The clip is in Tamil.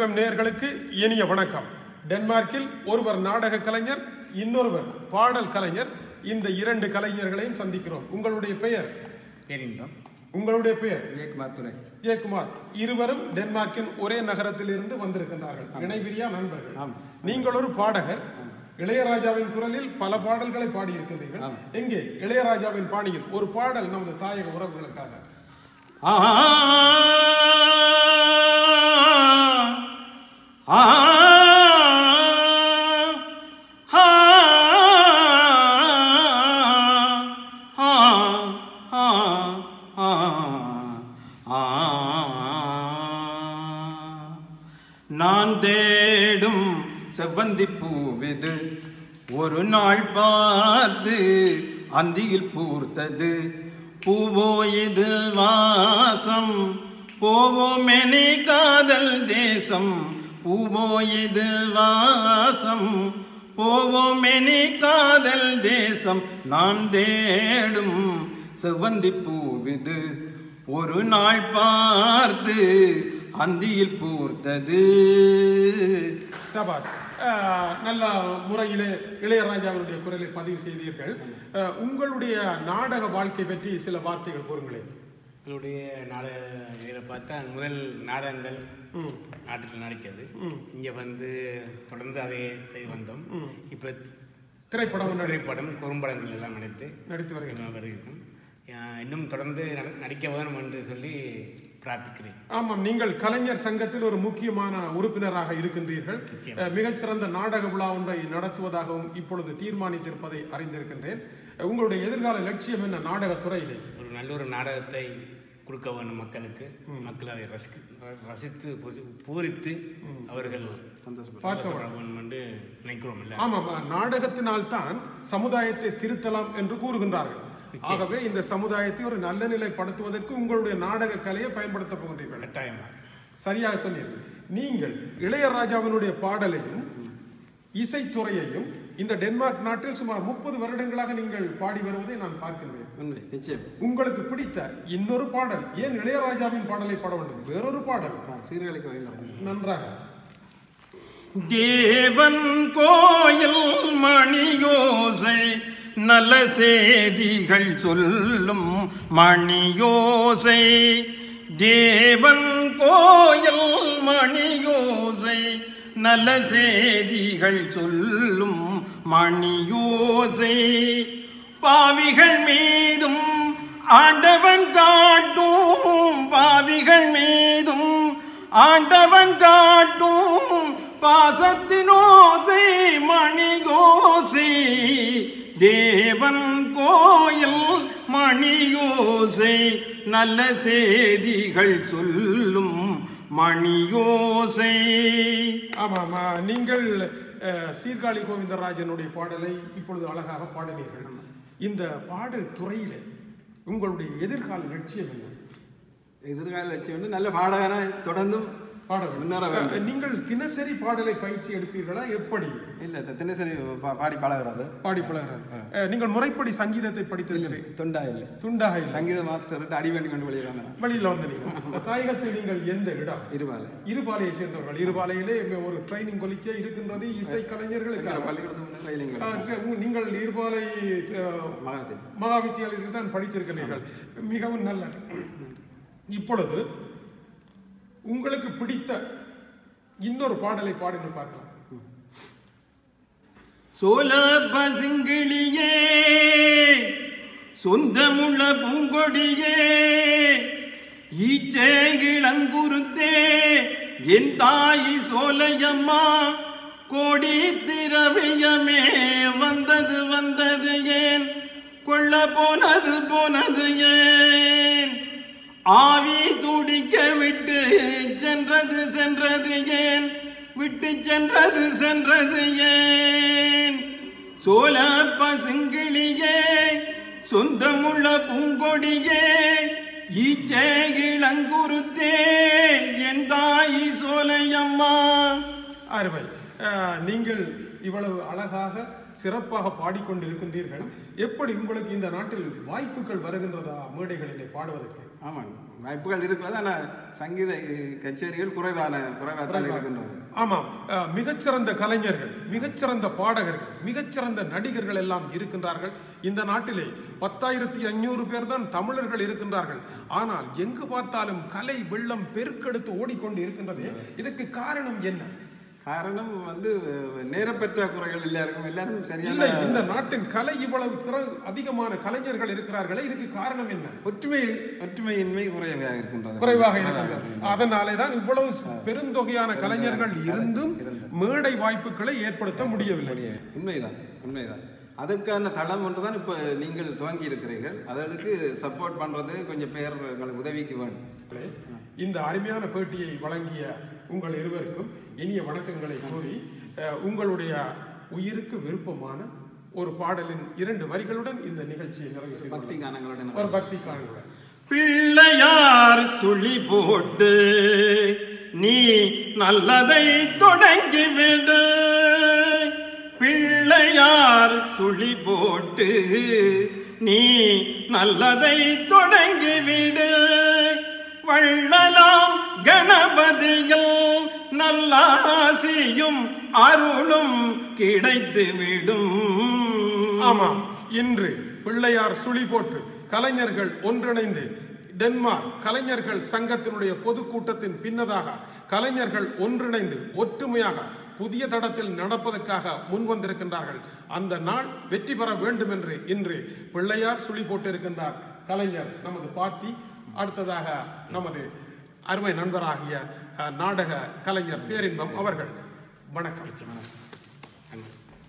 எஃப்எம் நேயர்களுக்கு இனிய வணக்கம். டென்மார்க்கில் ஒருவர் நாடக கலைஞர் இன்னொருவர் பாடல் கலைஞர் இந்த இரண்டு கலைஞர்களையும் சந்திக்கிறோம். உங்களுடைய பெயர்? பேரின்பம். உங்களுடைய பெயர்? ஜெயக்குமார் துறை ஜெயக்குமார். இருவரும் டென்மார்க்கின் ஒரே நகரத்தில் இருந்து வந்திருக்கின்றார்கள் இணைபிரியா நண்பர்கள். நீங்கள் ஒரு பாடகர். இளையராஜாவின் குரலில் பல பாடல்களை பாடியிருக்கின்றீர்கள். எங்கே? இளையராஜாவின் பாணியில் ஒரு பாடல் நமது தாயக உறவுகளுக்காக. நான் தேடும் செவ்வந்தி பூவிது ஒரு நாள் பார்த்து அந்தியில் பூர்த்தது. பூவோ இது வாசம் போவோமெனி காதல் தேசம். பூவோ இது வாசம் போவோமெனி காதல் தேசம் நான் தேடும் செவ்வந்தி பூவிது. ஒரு நாள் பார்த்து அந்தியில் பூர்த்தது. சபாஸ் நல்ல முறையிலே இளையராஜாவினுடைய குரலை பதிவு செய்தீர்கள். உங்களுடைய நாடக வாழ்க்கை பற்றி சில வார்த்தைகள் கூறுங்களேன். எங்களுடைய நாடக இதில் பார்த்தா முதல் நாடகங்கள் ம். நாட்டில் நடித்தது. இங்கே வந்து தொடர்ந்து அதை செய்து வந்தோம். இப்போ திரைப்படம் திரைப்படம் குறும்படங்கள் எல்லாம் நடித்து நடித்து வருகிறோம். இன்னும் தொடர்ந்து நட- நடிக்க வேணும் என்று சொல்லி பிரார்த்திக்கிறேன். ஆமாம் நீங்கள் கலைஞர் சங்கத்தில் ஒரு முக்கியமான உறுப்பினராக இருக்கின்றீர்கள். மிகச்சிறந்த நாடக விழா ஒன்றை நடத்துவதாகவும் இப்பொழுது தீர்மானித்திருப்பதை அறிந்திருக்கின்றேன். உங்களுடைய எதிர்கால லட்சியம் என்ன நாடகத் துறையிலே? ஒரு நல்ல ஒரு நாடகத்தை கொடுக்க வேண்டும் மக்களுக்கு. மக்கள் அதை ரசிக்க ர- ரசித்து பூரித்து அவர்கள் சந்தோஷப்பட வேண்டும் என்று நினைக்கிறோம் இல்லை ஆமாம் நாடகத்தினால் தான் சமுதாயத்தை திருத்தலாம் என்று கூறுகின்றார்கள். ஆகவே இந்த சமுதாயத்தை ஒரு நல்ல நிலைப்படுத்துவதற்கு உங்களுடைய நாடக கலையை பயன்படுத்த போகின்றீர்கள். கட்டாயமாக சரியாக சொன்னீர்கள். நீங்கள் இளையராஜாவினுடைய பாடலையும் இசைத்துறையையும் இந்த டென்மார்க் நாட்டில் சுமார் முப்பது வருடங்களாக நீங்கள் பாடி வருவதை நான் பார்க்கின்றேன். நிச்சயம். உங்களுக்கு பிடித்த இன்னொரு பாடல் ஏன் இளையராஜாவின் பாடலை பாட வேண்டும்? வேறொரு பாடல். சீர்காழிக்கு நன்றாக. தேவன் கோயில் மணியோசை நல்ல செய்திகள் சொல்லும் மணியோசை. தேவன் கோயில் மணியோசை நல்ல செய்திகள் சொல்லும் மணியோசை. பாவிகள் மீதும் ஆண்டவன் காட்டும் பாவிகள் மீதும் ஆண்டவன் காட்டும் பாசத்தினோசை மணிகோசை தேவன் கோயில் மணியோசை நல்ல செய்திகள் சொல்லும் மணியோசை. ஆமாம் ஆ, நீங்கள் சீர்காழி கோவிந்தராஜனுடைய பாடலை இப்பொழுது அழகாக பாடினீர்கள். இந்த பாடல் துறையிலே உங்களுடைய எதிர்கால லட்சியம் என்ன? எதிர்கால லட்சியம் வந்து நல்ல பாடகனா தொடர்ந்தும் பாட வேண்டும். நீங்கள் தினசரி பாடலை பயிற்சி எடுப்பீர்களா? எப்படி? இல்ல தினசரி பாடி பழகிறது. பாடி பழகிறது. நீங்கள் முறைப்படி சங்கீதத்தை படித்திருக்கிறீர்கள் தொண்டா இல்லை துண்டாக இல்லை. சங்கீத மாஸ்டர் அடி வேண்டி கொண்டு வெளியே வந்தேன் வெளியில வந்து நீங்கள். தாயகத்தில் நீங்கள் எந்த இடம்? இருபால. இருபாலையை சேர்ந்தவர்கள். இருபாலையிலே ஒரு ட்ரைனிங் கொலிக்க இருக்கின்றது இசை கலைஞர்களுக்கு. நீங்கள் இருபாலை அஹ், மகாதே மகா வித்தியாலயத்தில் தான் படித்திருக்கிறீர்கள். மிகவும் நல்ல இப்பொழுது உங்களுக்கு பிடித்த இன்னொரு பாடலை பாடுங்கள் பார்க்கலாம். சோல பசுங்கிளியே சொந்தமுள்ள பூங்கொடியே ஈச்சே இளங்குருத்தே என் தாய் சோலையம்மா கோடி திரவியமே வந்தது வந்தது ஏன் கொள்ள போனது போனது ஏன்? ஆவி துடிக்க விட்டு சென்றது சென்றது ஏன்? விட்டு சென்றது சென்றது ஏன்? சோழ பசுங்கிளியே சொந்தமுள்ள பூங்கொடியே ஈச்சே இளங்குருத்தே என் தாயி சோலையம்மா. அருமை. நீங்கள் இவ்வளவு அழகாக சிறப்பாக பாடிக்கொண்டிருக்கின்றீர்கள். எப்படி உங்களுக்கு இந்த நாட்டில் வாய்ப்புகள் வருகின்றதா மேடைகளிலே பாடுவதற்கு? ஆமாங்க வாய்ப்புகள் இருக்கிறது ஆனால் சங்கீத கச்சேரிகள் குறைவான குறைவாக தான் இருக்கின்றது. ஆமாம். மிகச்சிறந்த கலைஞர்கள் மிகச்சிறந்த பாடகர்கள் மிகச்சிறந்த நடிகர்கள் எல்லாம் இருக்கின்றார்கள். இந்த நாட்டிலே பத்தாயிரத்தி ஐநூறு பேர் தான் தமிழர்கள் இருக்கின்றார்கள். ஆனால் எங்கு பார்த்தாலும் கலை வெள்ளம் பெருக்கெடுத்து ஓடிக்கொண்டு இருக்கின்றது. இதற்கு காரணம் என்ன? காரணம் வந்து அஹ், நேரப்பற்ற குறைகள் எல்லாருக்கும் எல்லாரும் சரியான இந்த நாட்டின் கலை இவ்வளவு சிற அதிகமான கலைஞர்கள் இருக்கிறார்களே இதுக்கு காரணம் என்ன? ஒற்றுமை ஒற்றுமையின்மை குறைவாக இருக்கின்றது. குறைவாக இருக்கிறது அதனாலே தான் இவ்வளவு பெருந்தொகையான கலைஞர்கள் இருந்தும் மேடை வாய்ப்புகளை ஏற்படுத்த முடியவில்லை. உண்மைதான் உண்மைதான். அதற்கான தளம் ஒன்று தான் இப்போ நீங்கள் துவங்கி இருக்கிறீர்கள் அதற்கு சப்போர்ட் பண்ணுறது கொஞ்சம் பேர் எங்களுக்கு உதவிக்கு வேணும். இந்த அருமையான பேட்டியை வழங்கிய உங்கள் இருவருக்கும் இனிய வணக்கங்களை கூறி உங்களுடைய உயிருக்கு விருப்பமான ஒரு பாடலின் இரண்டு வரிகளுடன் இந்த நிகழ்ச்சியை நிறைவு பக்தி செய்து கானங்களுடன் ஒரு பக்தி காணுங்கள் பிள்ளையார் சுழி போட்டு நீ நல்லதை தொடங்கிவிடு பிள்ளையார் சுழி போட்டு நீ நல்லதை தொடங்கிவிடு கணபதியில் நல்லாசியும் அருளும் கிடைத்துவிடும் ஆமாம். இன்று பிள்ளையார் சுழி போட்டு கலைஞர்கள் ஒன்றிணைந்து டென்மார்க் கலைஞர்கள் சங்கத்தினுடைய பொதுக்கூட்டத்தின் பின்னதாக கலைஞர்கள் ஒன்றிணைந்து ஒற்றுமையாக புதிய தடத்தில் நடப்பதற்காக முன் வந்திருக்கின்றார்கள். அந்த நாள் வெற்றி பெற வேண்டும் என்று இன்று பிள்ளையார் சுழி போட்டிருக்கின்றார் கலைஞர் நமது பாத்தி அடுத்ததாக நமது அருமை நண்பராகிய நாடக கலைஞர் பேரின்பம் அவர்கள். வணக்கம். வணக்கம்.